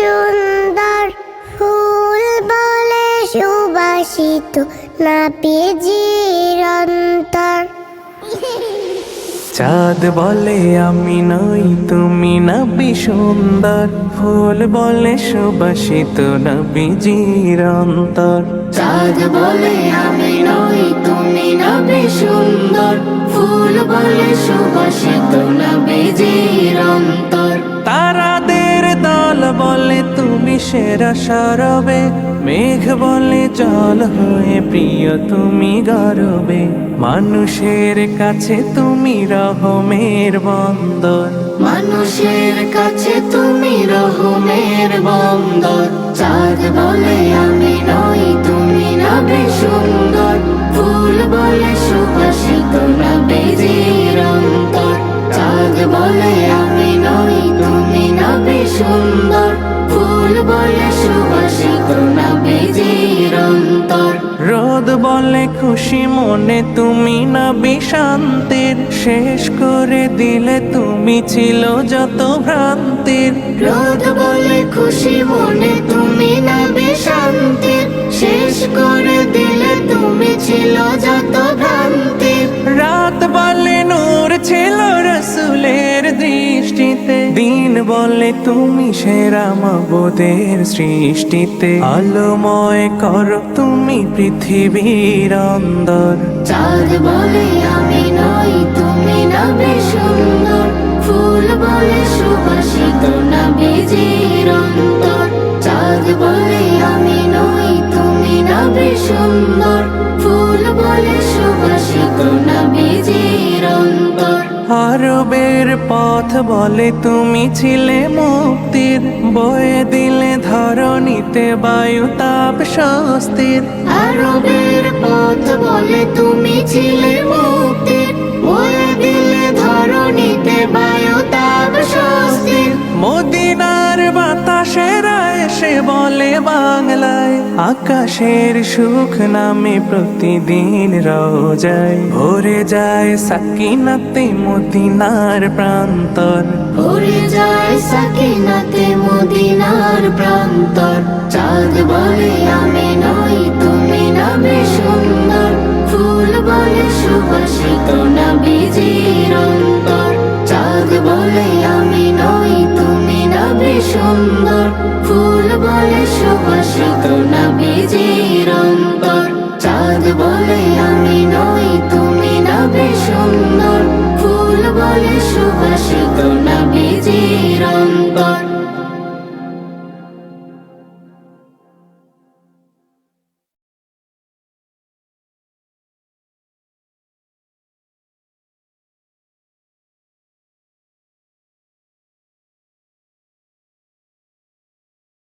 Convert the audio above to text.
সুন্দর ফুল বলে সুবাসিত না পেজির অন্তর। চাঁদ বলে আমি নই তুমি নবী সুন্দর। ফুল বলে সুবাসিত নবীজির অন্তর। চাঁদ বলে আমি নই তুমি নবে সুন্দর। ফুল বলে সুবাসিত নবীজির অন্তর। সেরা সরবে। মেঘ বলে জল হয়ে প্রিয়, তুমি গরবে। মানুষের কাছে তুমি রহমের বন্দর। মানুষের কাছে তুমি রহমের বন্দর। চাঁদ বলে আমি নই, তুমি নবে সুন্দর। ফুল বলে নবীজির অন্তর চাঁদ বলে আমি নই, তুমি নবে সুন্দর। বলে খুশি মনে তুমি না, বিশান্তির শেষ করে দিলে তুমি ছিল যত ভ্রান্তির। রোদ বলে খুশি মনে তুমি না, বিশান্তির শেষ করে দিলে তুমি ছিল যত দৃষ্টিতে দিন বলে তুমি সেরা মাবুদের সৃষ্টিতে। আলোময় কর তুমি পৃথিবীর অন্দর। চাঁদ বলে আমি নই, তুমি নবে সুন্দর। ফুল বলে সুবাসিত নবীজির অন্তর। চাঁদ বলে আমি নই, তুমি নবে সুন্দর। ফুল বলে আরবের পথ বলে তুমি ছিলে মুক্তির। বয়ে দিলে ধরণীতে বায়ু তাপ স্বস্তির। আরবের পথ বলে তুমি ছিলে মুক্তির মদিনার বাতাসেরা এসে বলে বাংলায়, আকাশের সুখ নামে প্রতিদিন রোজায়। ভরে যায় সাকিনাতে মদিনার প্রান্তর। ভরে যায় সাকিনাতে মদিনার প্রান্তর। চাঁদ বলে, আমি নই, তুমি নবে সুন্দর। ফুল বলে সুবাসিত নবীজির বলে সুবাসিত নবীজির